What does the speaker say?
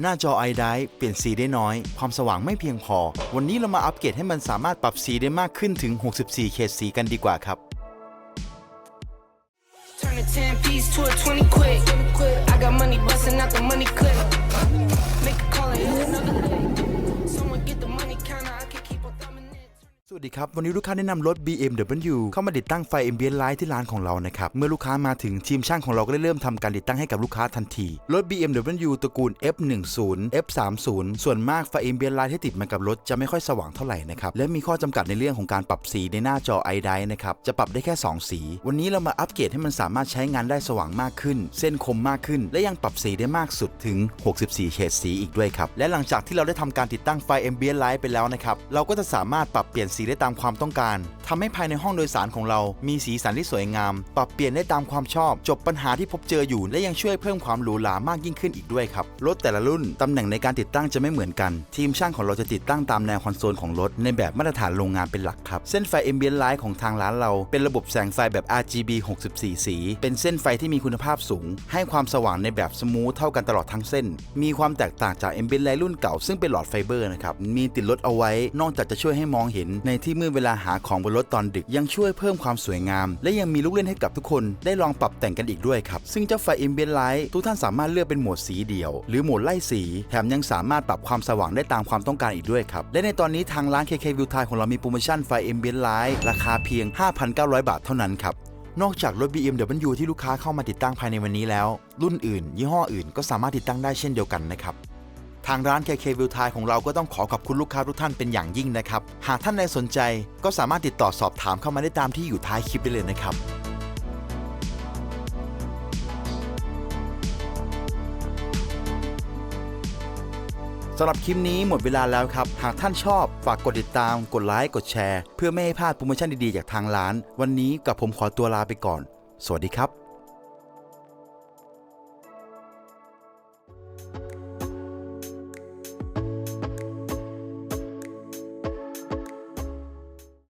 หน้าจอ i d i เปลี่ยนสีได้น้อย ความสว่างไม่เพียงพอ วันนี้เรามาอัปเกรดให้มันสามารถปรับสีได้มากขึ้นถึง 64 เขตสีกันดีกว่าครับ Turn a 10 piece to a 20 quick. I got money busting out the money clip. วัสดีครับ วันนี้ลูกค้าแนะนำรถ BMW เข้ามาติดตั้งไฟ Ambient Light ที่ร้านของเรานะครับ เมื่อลูกค้ามาถึงทีมช่างของเราก็ได้เริ่มทำการติดตั้งให้กับลูกค้าทันที รถ BMW ตระกูล F10 F30 ส่วนมากไฟ Ambient Light ที่ติดมากับรถจะไม่ค่อยสว่างเท่าไหร่นะครับ และมีข้อจำกัดในเรื่องของการปรับสีในหน้าจอ iDrive นะครับ จะปรับได้แค่ 2 สี วันนี้เรามาอัปเกรดให้มันสามารถใช้งานได้สว่างมากขึ้น เส้นคมมากขึ้น และยังปรับสีได้มากสุดถึง 64 เฉดสีอีกด้วยครับ และหลังจากที่เราได้ทำการติดตั้งไฟ Ambient Light ไปแล้วนะครับ เราก็จะสามารถปรับเปลี่ยนสีได้ตามความต้องการทำให้ภายในห้องโดยสารของเรา มีสีสันที่สวยงาม ปรับเปลี่ยนได้ตามความชอบ จบปัญหาที่พบเจออยู่ และยังช่วยเพิ่มความหรูหรามากยิ่งขึ้นอีกด้วยครับ รถแต่ละรุ่นตำแหน่งในการติดตั้งจะไม่เหมือนกัน ทีมช่างของเราจะติดตั้งตามแนวคอนโซลของรถในแบบมาตรฐานโรงงานเป็นหลักครับ เส้นไฟ Ambient Light ของทางร้านเรา เป็นระบบแสงไฟแบบ RGB 64 สี เป็นเส้นไฟที่มีคุณภาพสูง ให้ความสว่างในแบบสมูทเท่ากันตลอดทั้งเส้น มีความแตกต่างจาก Ambient Light รุ่นเก่าซึ่งเป็นหลอดไฟเบอร์นะครับ มีติดรถเอาไว้ นอกจากจะช่วยให้มองเห็นในที่มืดเวลาหาของบนรถตอนดึกยังช่วยเพิ่มความสวยงาม และยังมีลูกเล่นให้กับทุกคนได้ลองปรับแต่งกันอีกด้วยครับ ซึ่งเจ้าไฟ Ambient Light ทุกท่านสามารถเลือกเป็นโหมดสีเดียว หรือโหมดไล่สี แถมยังสามารถปรับความสว่างได้ตามความต้องการอีกด้วยครับ และในตอนนี้ทางร้าน KK View Thai ของเรามีโปรโมชั่นไฟ Ambient Light ราคาเพียง 5,900 บาทเท่านั้นครับนอกจากรถ BMW ที่ลูกค้าเข้ามาติดตั้งภายในวันนี้แล้ว รุ่นอื่น ยี่ห้ออื่นก็สามารถติดตั้งได้เช่นเดียวกันนะครับ ทางร้าน KK View Thai ของเราก็ต้องขอขอบคุณลูกค้าทุกท่านเป็นอย่างยิ่งนะครับ หากท่านใดสนใจก็สามารถติดต่อสอบถามเข้ามาได้ตามที่อยู่ท้ายคลิปได้เลยนะครับ สำหรับคลิปนี้หมดเวลาแล้วครับ หากท่านชอบฝากกดติดตาม กดไลค์ กดแชร์ เพื่อไม่ให้พลาดโปรโมชั่นดีๆ จากทางร้าน วันนี้กับผมขอตัวลาไปก่อน สวัสดีครับ